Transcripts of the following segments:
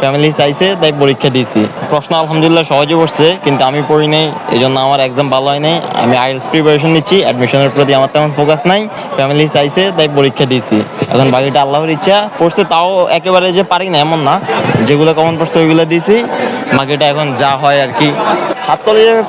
Family চাইছে, তাই পরীক্ষা দিয়েছি। প্রশ্ন আলহামদুলিল্লাহ সহজে পড়ছে কিন্তু আমি পড়ি নাই এই জন্য আমার এক্সাম ভালো হয় নাই। আমি আইএলস প্রিপারেশন নিচ্ছি অ্যাডমিশনের প্রতি আমার তেমন ফোকাস নাই ফ্যামিলি চাইছে, তাই পরীক্ষা দিয়েছি। এখন বাকিটা আল্লাহর ইচ্ছা, পড়ছে তাও একেবারে যে পারি না, এমন না, যেগুলো কমন পড়ছে ওইগুলো দিয়েছি। বাকিটা এখন যা হয় আর কি। সাত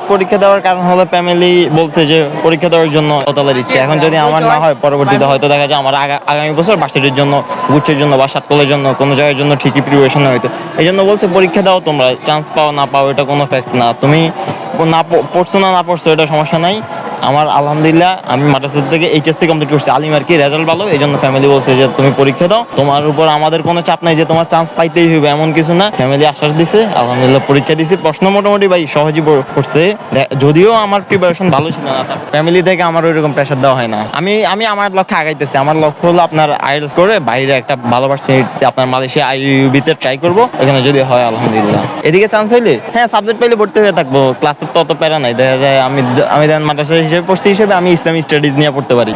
পরীক্ষা দেওয়ার কারণ হলো ফ্যামিলি বলছে যে পরীক্ষা দেওয়ার জন্য তোলার ইচ্ছে। এখন যদি আমার না হয়, পরবর্তীতে হয়তো দেখা যায় আমার আগা- আগামী বছর বার্ষিকের জন্য, গুচ্ছের জন্য বা সাত কলেজের জন্য কোনো জায়গার জন্য ঠিকই প্রিপারেশন হয়তো। এই জন্য বলছে পরীক্ষা দাও তোমরা চান্স পাও না পাও এটা কোনো ফ্যাক্ট না। তুমি না পড়ছো না না পড়ছো, এটা সমস্যা নাই। আমার আলহামদুলিল্লাহ, আমি মাদ্রাসা থেকে এইচএসসি কমপ্লিট করছি। আলিম আর কি রেজাল্ট ভালো, এই জন্য ফ্যামিলি বলছে যে তুমি পরীক্ষা দাও। তোমার উপর আমাদের কোনো চাপ নাই যে তোমার চান্স পাইতেই হবে এমন কিছু না। ফ্যামিলি আশ্বাস দিছে, আলহামদুলিল্লাহ পরীক্ষা দিছি। প্রশ্ন মোটামুটি ভাই সহজই পড়- পড়ছে যদিও আমার প্রিপারেশন ভালো ছিল না ফ্যামিলি থেকে আমার ওইরকম প্রেশার দেওয়া হয় না। আমি আমি আমার লক্ষ্যে আগাইতেছি। আমার লক্ষ্য হলো আপনার আইএলস করে বাইরে একটা ভালো ভার্সিটিতে আপনার মালয়েশিয়া আইইউবিতে ট্রাই করব। এখানে যদি হয়, আলহামদুলিল্লাহ। এদিকে চান্স হইলে? হ্যাঁ সাবজেক্ট পাইলে ভর্তি হয়ে থাকব। ক্লাসের তো অত প্যারা নাই। দেখা যায় আমি আমি দেন মাদ্রাসা হিসেবে পড়ছি হিসেবে আমি ইসলামী স্টাডিজ নিয়ে পড়তে পারি।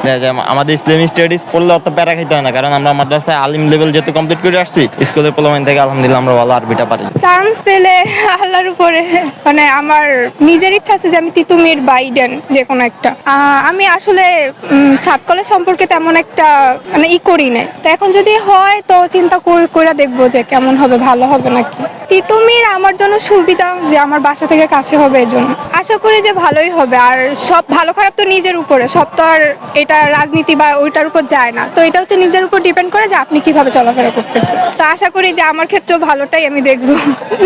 আমাদের ইসলামী স্টাডিজ পড়লে অত প্যারা খাইতে হয় না, কারণ আমরা মাদ্রাসায় আলিম লেভেল যেহেতু কমপ্লিট করে আসছি স্কুলের পোলামাইন থেকে আলহামদুলিল্লাহ আমরা ভালো আরবিটা পারি। চান্স পেলে আল্লাহর উপরে মানে আমার নিজের ইচ্ছা আছে যে আমি তিতুমির বাইডেন যে কোনো একটা। আমি আসলে সাত কলেজ সম্পর্কে তেমন একটা মানে ই করি নাই। তো এখন যদি হয়, তো চিন্তা করে দেখব যে কেমন হবে, ভালো হবে নাকি। তিতুমির আমার জন্য সুবিধা যে আমার বাসা থেকে কাছে হবে এর জন্য আশা করি যে ভালোই হবে, আর সব ভালো খারাপ তো নিজের উপরে, সব তো আর এটা রাজনীতি বা ওইটার উপর যায় না। তো এটা হচ্ছে নিজের উপর ডিপেন্ড করে যে আপনি কীভাবে চলাফেরা করতেছেন। তো আশা করি যে আমার ক্ষেত্রেও ভালোটাই আমি দেখব।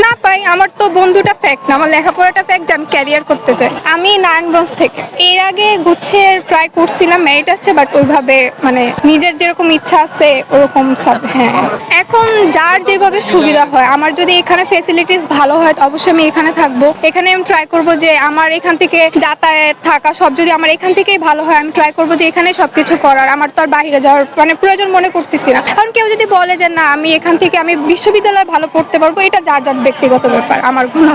না পাই, আমার তো বন্ধুটা ফ্যাক্ট না, আমার লেখাপড়াটা ফ্যাক্ট যে আমি ক্যারিয়ার করতে চাই। আমি নারায়ণগঞ্জ থেকে। এর আগে গুচ্ছের ট্রাই করছিলাম মেরিট আসছে বাট ওইভাবে মানে নিজের যেরকম ইচ্ছা আছে, ওরকম হ্যাঁ। এখন যার যেভাবে সুবিধা হয়, আমার যদি এখানে ফেসিলিটিস ভালো হয় অবশ্যই আমি এখানে থাকব। এখানে আমি ট্রাই করব যে আমার এখান থেকে যাতায়াত থাকা সব যদি আমার এখান থেকেই ভালো হয়, আমি ট্রাই করব যে এখানে সবকিছু করার। আমার তো আর বাইরে যাওয়ার মানে প্রয়োজন মনে করতেছি না। কারণ কেউ যদি বলে যে, না, আমি এখান থেকে আমি বিশ্ববিদ্যালয়ে ভালো পড়তে পারব, এটা যার যার ব্যক্তিগত ব্যাপার, আমার কোনো